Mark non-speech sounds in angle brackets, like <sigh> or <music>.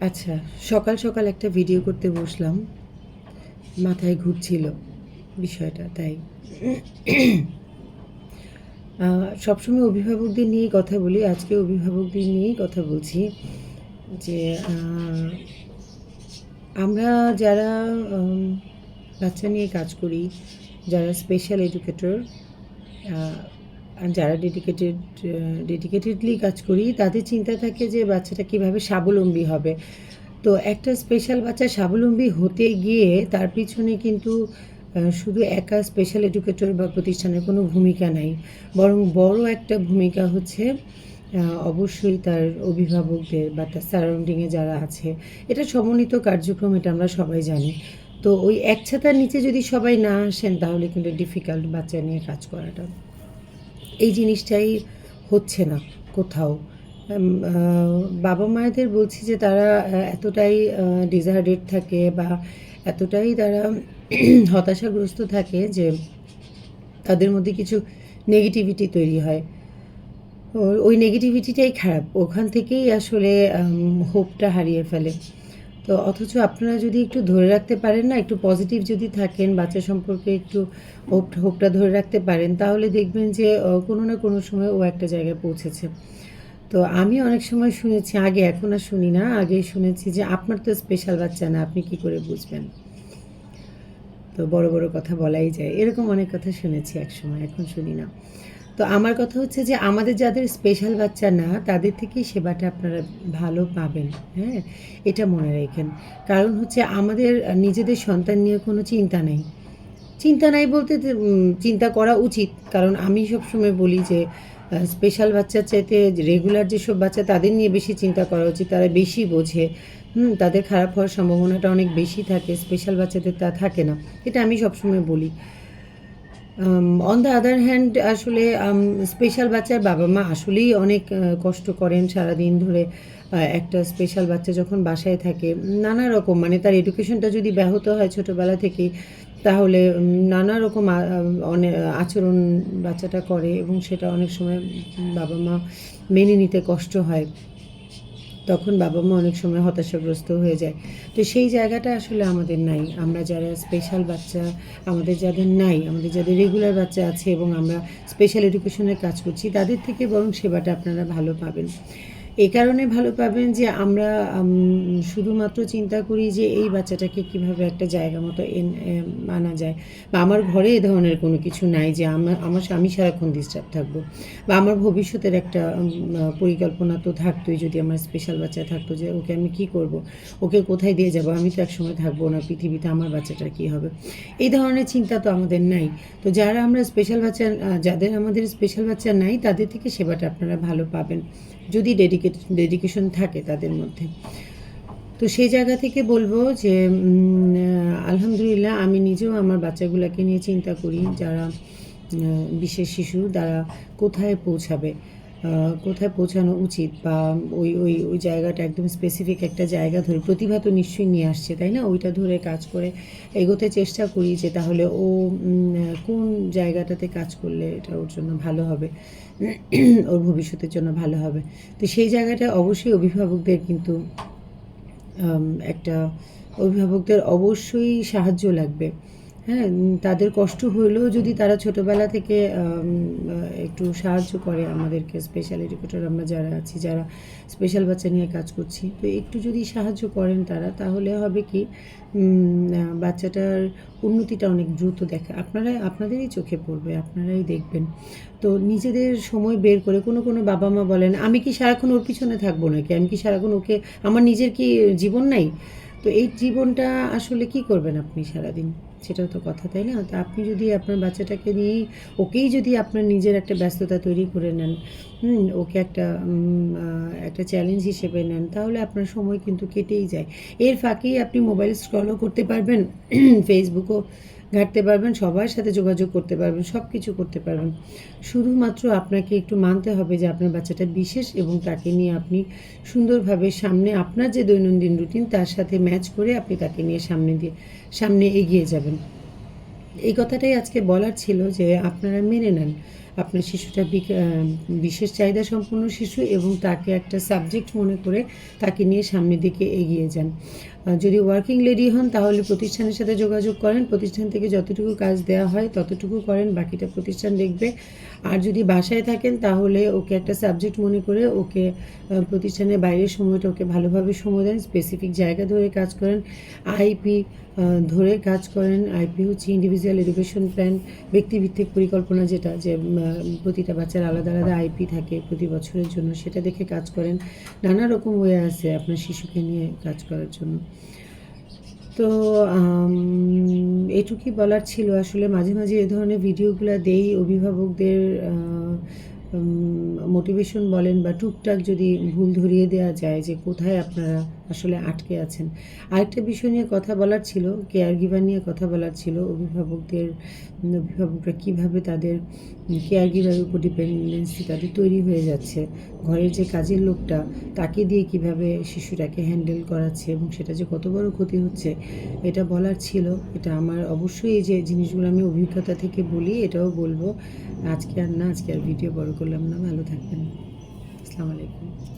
আচ্ছা সকাল সকাল একটা ভিডিও করতে বসলাম। মাথায় ঘুরছিল বিষয়টা, তাই। সবসময় অভিভাবকদের নিয়েই কথা বলি। আজকে অভিভাবকদের নিয়েই কথা বলছি যে আমরা যারা বাচ্চা নিয়ে কাজ করি, যারা স্পেশাল এডুকেটর যারা ডেডিকেটেড ডেডিকেটেডলি কাজ করি, তাদের চিন্তা থাকে যে বাচ্চাটা কীভাবে স্বাবলম্বী হবে। তো একটা স্পেশাল বাচ্চা স্বাবলম্বী হতে গিয়ে তার পিছনে কিন্তু শুধু একা স্পেশাল এডুকেটর বা প্রতিষ্ঠানের কোনো ভূমিকা নাই। বরং বড় একটা ভূমিকা হচ্ছে অবশ্যই তার অভিভাবকদের বা তার সারাউন্ডিংয়ে যারা আছে। এটা সমন্বিত কার্যক্রম, এটা আমরা সবাই জানি। তো ওই এক ছাতার নিচে যদি সবাই না আসেন, তাহলে কিন্তু ডিফিকাল্ট বাচ্চা নিয়ে কাজ করাটা। এই জিনিসটাই হচ্ছে না কোথাও। বাবা মায়েদের বলছি যে তারা এতটাই ডিজার্টেড থাকে বা এতটাই তারা <clears throat> হতাশাগ্রস্ত থাকে যে তাদের মধ্যে কিছু নেগেটিভিটি তৈরি হয়। ওই নেগেটিভিটিটাই খারাপ। ওখান থেকেই আসলে হোপটা হারিয়ে ফেলে। তো অথচ আপনারা যদি একটু ধরে রাখতে পারেন না, একটু পজিটিভ যদি থাকেন, বাচ্চা সম্পর্কে একটু হোপ, হোপটা ধরে রাখতে পারেন, তাহলে দেখবেন যে কোনো না কোনো সময় ও একটা জায়গায় পৌঁছেছে। তো আমি অনেক সময় শুনেছি, আগে এখন আর শুনি না, আগে শুনেছি যে আপনার তো স্পেশাল বাচ্চা না, আপনি কি করে বুঝবেন? তো বড় বড় কথা বলাই যায়, এরকম অনেক কথা শুনেছি এক সময় এখন শুনি না। তো আমার কথা হচ্ছে যে আমাদের যাদের স্পেশাল বাচ্চা না, তাদের থেকেই সেবাটা আপনারা ভালো পাবেন হ্যাঁ? এটা মনে রাখেন। কারণ হচ্ছে আমাদের নিজেদের সন্তান নিয়ে কোনো চিন্তা নেই। চিন্তা নাই বলতে চিন্তা করা উচিত। কারণ আমি সবসময় বলি যে স্পেশাল বাচ্চার চাইতে রেগুলার যেসব বাচ্চা, তাদের নিয়ে বেশি চিন্তা করা উচিত। তারা বেশি বোঝে। হুম, তাদের খারাপ হওয়ার সম্ভাবনাটা অনেক বেশি থাকে। স্পেশাল বাচ্চাদের তা থাকে না। এটা আমি সবসময় বলি। On the other hand special special বাচ্চার বাবা মা আসলেই অনেক কষ্ট করেন সারাদিন ধরে একটা স্পেশাল বাচ্চা যখন বাসায় থাকে, নানা রকম মানে তার এডুকেশনটা যদি ব্যাহত হয় ছোটোবেলা থেকেই, তাহলে নানা রকম, আ- আচরণ বাচ্চাটা করে এবং সেটা অনেক সময় বাবা মা মেনে নিতে কষ্ট হয়। তখন বাবা মা অনেক সময় হতাশাগ্রস্ত হয়ে যায়। তো সেই জায়গাটা আসলে আমাদের নাই। আমরা যারা স্পেশাল বাচ্চা, আমাদের যাদের নাই, আমাদের যাদের রেগুলার বাচ্চা আছে এবং আমরা স্পেশাল এডুকেশনের কাজ করছি, তাদের থেকে বরং সেবাটা আপনারা ভালো পাবেন। এই কারণে ভালো পাবেন যে আমরা শুধুমাত্র চিন্তা করি যে এই বাচ্চাটাকে কীভাবে একটা জায়গা মতো এন- আনা যায়। বা আমার ঘরে এ ধরনের কোনো কিছু নাই যে আমার আমার স্বামী সারাক্ষণ ডিস্টার্ব থাকব। বা আমার ভবিষ্যতের একটা পরিকল্পনা তো থাকতোই যদি আমার স্পেশাল বাচ্চা থাকতো যে ওকে আমি কি করব? ওকে কোথায় দিয়ে যাব? আমি তো একসময় থাকব না, পৃথিবীতে আমার বাচ্চাটার কি হবে? এই ধরনের চিন্তা তো আমাদের নাই। তো যারা আমরা স্পেশাল বাচ্চা যাদের আমাদের স্পেশাল বাচ্চা নাই, তাদের থেকে সেবাটা আপনারা ভালো পাবেন। যদি ডেডিকেট ডেডিকেশন থাকে তাদের মধ্যে। তো সেই জায়গা থেকে বলব যে আলহামদুলিল্লাহ আমি নিজেও আমার বাচ্চাগুলোকে নিয়ে চিন্তা করি যারা বিশেষ শিশু, তারা কোথায় পৌঁছাবে। কোথায় পৌঁছানো উচিত বা ওই ওই ওই জায়গাটা একদম স্পেসিফিক একটা জায়গা ধরে প্রতিভা তো নিশ্চয়ই নিয়ে আসছে, তাই না? ওইটা ধরে কাজ করে এগোতে চেষ্টা করি যে তাহলে ও কোন জায়গাটাতে কাজ করলে এটা ওর জন্য ভালো হবে, <clears throat> ওর ভবিষ্যতের জন্য ভালো হবে। তো সেই জায়গাটা অবশ্যই অভিভাবকদের কিন্তু একটা অভিভাবকদের অবশ্যই সাহায্য লাগবে। হ্যাঁ তাদের কষ্ট হলেও যদি তারা ছোটোবেলা থেকে একটু সাহায্য করে আমাদেরকে স্পেশাল এডুকেটর আমরা যারা আছি, যারা স্পেশাল বাচ্চা নিয়ে কাজ করছি, তো একটু যদি সাহায্য করেন তারা, তাহলে হবে কি বাচ্চাটার উন্নতিটা অনেক দ্রুত দেখা। আপনারা আপনাদেরই চোখে পড়বে, আপনারাই দেখবেন। তো নিজেদের সময় বের করে, কোনো কোনো বাবা মা বলেন, আমি কি সারাক্ষণ ওর পিছনে থাকব নাকি? আমি কি সারাক্ষণ ওকে, আমার নিজের কি জীবন নাই? তো এই জীবনটা আসলে কি করবেন আপনি সারাদিন? সেটাও তো কথা, তাই না? তো আপনি যদি আপনার বাচ্চাটাকে নিয়েই, ওকেই যদি আপনার নিজের একটা ব্যস্ততা তৈরি করে নেন হুম, ওকে একটা একটা চ্যালেঞ্জ হিসেবে নেন, তাহলে আপনার সময় কিন্তু কেটেই যায়। এর ফাঁকেই আপনি মোবাইল স্ক্রলও করতে পারবেন <clears throat> ফেসবুকও ঘাঁটতে পারবেন, সবার সাথে যোগাযোগ করতে পারবেন সব কিছু করতে পারবেন। শুধুমাত্র আপনাকে একটু মানতে হবে যে আপনার বাচ্চাটা বিশেষ এবং তাকে নিয়ে আপনি সুন্দরভাবে সামনে, আপনার যে দৈনন্দিন রুটিন তার সাথে ম্যাচ করে আপনি তাকে নিয়ে সামনে দিয়ে, সামনে এগিয়ে যাবেন। এই কথাটাই আজকে বলার ছিল যে আপনারা মেনে নেন। আপনার শিশুটা বিশেষ চাহিদা সম্পন্ন শিশু এবং তাকে একটা সাবজেক্ট মনে করে তাকে নিয়ে সামনের দিকে এগিয়ে যান। যদি ওয়ার্কিং লেডি হন, তাহলে প্রতিষ্ঠানের সাথে যোগাযোগ করেন। প্রতিষ্ঠান থেকে যতটুকু কাজ দেওয়া হয়, ততটুকু করেন। বাকিটা প্রতিষ্ঠান দেখবে। আর যদি বাসায় থাকেন, তাহলে ওকে একটা সাবজেক্ট মনে করে ওকে প্রতিষ্ঠানের বাইরের সময়টা ওকে ভালোভাবে সময় দেন। স্পেসিফিক জায়গা ধরে কাজ করেন। আইপি ধরে কাজ করেন। আইপি হচ্ছে ইন্ডিভিজুয়াল এডুকেশন প্ল্যান ব্যক্তিভিত্তিক পরিকল্পনা যেটা, যে প্রতিটা বাচ্চার আলাদা আলাদা আইপি থাকে প্রতি বছরের জন্য, সেটা দেখে কাজ করেন। নানা রকম ওয়ে আছে আপনার শিশুকে নিয়ে কাজ করার জন্য। তো এটুকুই বলার ছিল আসলে। মাঝে মাঝে এ ধরনের ভিডিওগুলো দেই, অভিভাবকদের মোটিভেশন বলেন বা টুকটাক যদি ভুল ধরিয়ে দেওয়া যায় যে কোথায় আপনারা আসলে আটকে আছেন। আরেকটা বিষয় নিয়ে কথা বলার ছিল কেয়ার গিভার নিয়ে কথা বলার ছিল, অভিভাবকদের অভিভাবকরা কীভাবে তাদের কেয়ার গিভারের উপর ডিপেন্ডেন্সি তাদের তৈরি হয়ে যাচ্ছে, ঘরের যে কাজের লোকটা, তাকে দিয়ে কীভাবে শিশুটাকে হ্যান্ডেল করাচ্ছে এবং সেটা যে কত বড় ক্ষতি হচ্ছে, এটা বলার ছিল। এটা আমার অবশ্যই এই যে জিনিসগুলো আমি অভিজ্ঞতা থেকে বলি, এটাও বলব। আজকে আর না, আজকে আর ভিডিও বড় করলাম না। ভালো থাকবেন। আসসালামু আলাইকুম।